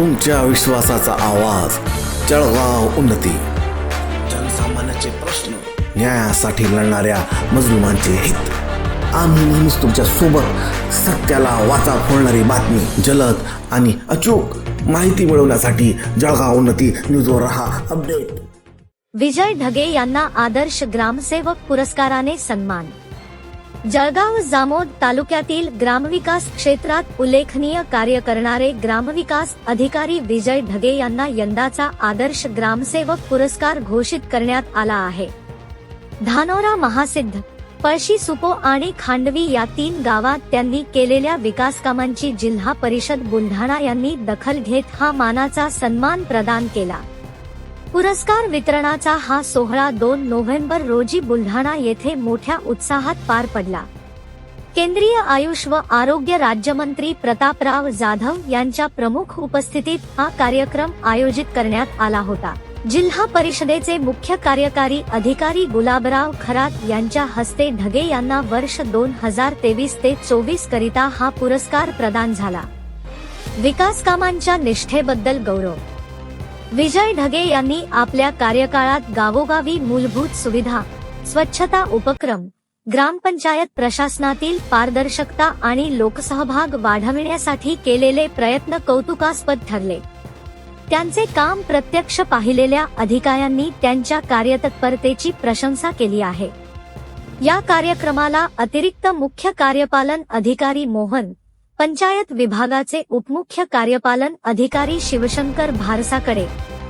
तुमच्या विश्वासाचा आवाज जळगाव उन्नती. जनसामान्याचे प्रश्न न्यायासाठी लढणाऱ्या मजलुमांचे हित. आम्ही नेहमीच तुमच्यासोबत सत्याला वाचा फोडणारी बातमी जलद आणि अचूक माहिती मिळवण्यासाठी जळगाव उन्नती न्यूजवर रहा अपडेट. विजय ढगे यांना आदर्श ग्रामसेवक पुरस्काराने सन्मान. जळगाव जामोद तालुक्यातील ग्रामविकास क्षेत्रात उल्लेखनीय कार्य करणारे ग्रामविकास अधिकारी विजय ढगे यांना यंदाचा आदर्श ग्रामसेवक पुरस्कार घोषित करण्यात आला आहे. धानोरा महासिद्ध पळशी सुपो आणि खांडवी या तीन गावात त्यांनी केलेल्या विकास कामांची जिल्हा परिषद बुलढाणा यांनी दखल घेत हा मानाचा सन्मान प्रदान केला. पुरस्कार वितरणाचा हा सोहळा दोन नोव्हेंबर रोजी बुलढाणा येथे मोठ्या उत्साहात पार पडला. केंद्रीय आयुष व आरोग्य राज्यमंत्री प्रतापराव जाधव यांच्या प्रमुख उपस्थितीत हा कार्यक्रम आयोजित करण्यात आला होता. जिल्हा परिषदेचे मुख्य कार्यकारी अधिकारी गुलाबराव खरात यांच्या हस्ते ढगे यांना वर्ष दोन हजार तेवीस ते चोवीस करिता हा पुरस्कार प्रदान झाला. विकास कामांच्या निष्ठेबद्दल गौरव विजय ढगे यांनी आपल्या कार्यकाळात गावोगावी मूलभूत सुविधा स्वच्छता उपक्रम ग्रामपंचायत प्रशासनातील पारदर्शकता आणि लोकसहभाग वाढविण्यासाठी केलेले प्रयत्न कौतुकास्पद ठरले. त्यांचे काम प्रत्यक्ष पाहिलेल्या अधिकाऱ्यांनी त्यांच्या कार्यतत्परतेची प्रशंसा केली आहे. या कार्यक्रमाला अतिरिक्त मुख्य कार्यपालन अधिकारी मोहन पंचायत विभागाचे उपमुख्य कार्यपालन अधिकारी शिवशंकर भारसाकडे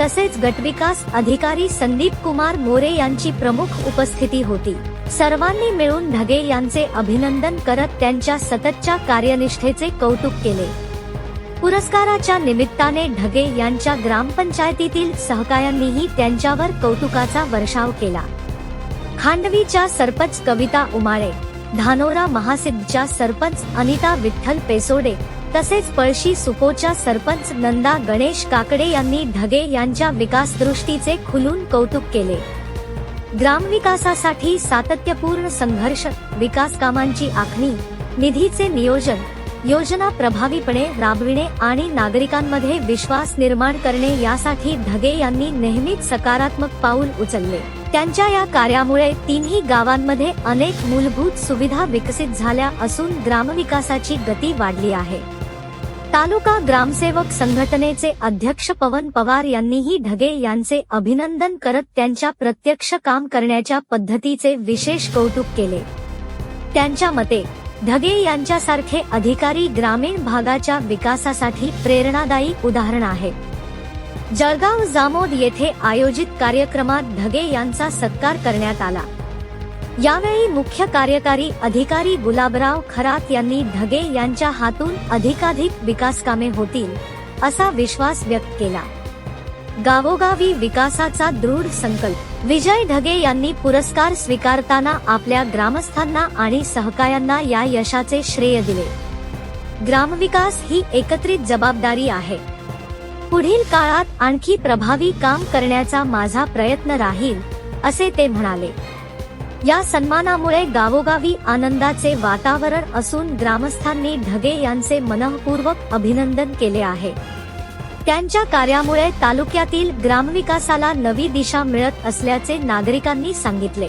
तसेच गटविकास अधिकारी संदीप कुमार मोरे यांची प्रमुख उपस्थिती होती. सर्वांनी मिळून ढगे यांचे अभिनंदन करत त्यांच्या सततच्या कार्यनिष्ठेचे कौतुक केले. पुरस्काराच्या निमित्ताने ढगे यांच्या ग्रामपंचायतीतील सहकाऱ्यांनीही त्यांच्यावर कौतुकाचा वर्षाव केला. खांडवीच्या सरपंच कविता उमाळे धानोरा महासिद्धच्या सरपंच अनिता विठ्ठल पेसोडे तसेच पळशी सुपोच्या सरपंच नंदा गणेश काकडे यांनी ढगे यांच्या विकास दृष्टीचे खुलून कौतुक केले. ग्रामविकासासाठी सातत्यपूर्ण संघर्ष विकास कामांची आखणी निधीचे नियोजन योजना प्रभावीपणे राबविणे आणि नागरिकांमध्ये विश्वास निर्माण करणे यासाठी ढगे यांनी नेहमीच सकारात्मक पाऊल उचलले. त्यांच्या या कार्यामुळे तिन्ही गावांमध्ये अनेक मूलभूत सुविधा विकसित झाल्या असून ग्रामविकासाची गती वाढली आहे. तालुका ग्रामसेवक संघटनेचे अध्यक्ष पवन पवार यांनीही ढगे यांचे अभिनंदन करत त्यांच्या प्रत्यक्ष काम करण्याच्या पद्धतीचे विशेष कौतुक केले. त्यांच्या मते ढगे यांच्यासारखे अधिकारी ग्रामीण भागाच्या विकासासाठी प्रेरणादायी उदाहरण आहे. जळगाव जामोद येथे आयोजित कार्यक्रमात ढगे यांचा सत्कार करण्यात आला. यावेळी मुख्य कार्यकारी अधिकारी गुलाबराव खरात यांनी ढगे यांच्या हातून अधिकाधिक विकास कामे होतील असा विश्वास व्यक्त केला. गावोगावी विकासाचा दृढ संकल्प विजय ढगे यांनी पुरस्कार स्वीकारताना आपल्या ग्रामस्थांना आणि सहकायांना या यशाचे श्रेय दिले. ग्रामविकास ही एकत्रित जबाबदारी आहे. पुढील काळात आणखी प्रभावी काम करण्याचा माझा प्रयत्न राहील असे ते म्हणाले. या सन्मानामुळे गावोगावी आनंदाचे वातावरण असून ग्रामस्थांनी ढगे यांचे मनःपूर्वक अभिनंदन केले आहे. त्यांच्या कार्यामुळे तालुक्यातील ग्रामविकासाला नवी दिशा मिळत असल्याचे नागरिकांनी सांगितले.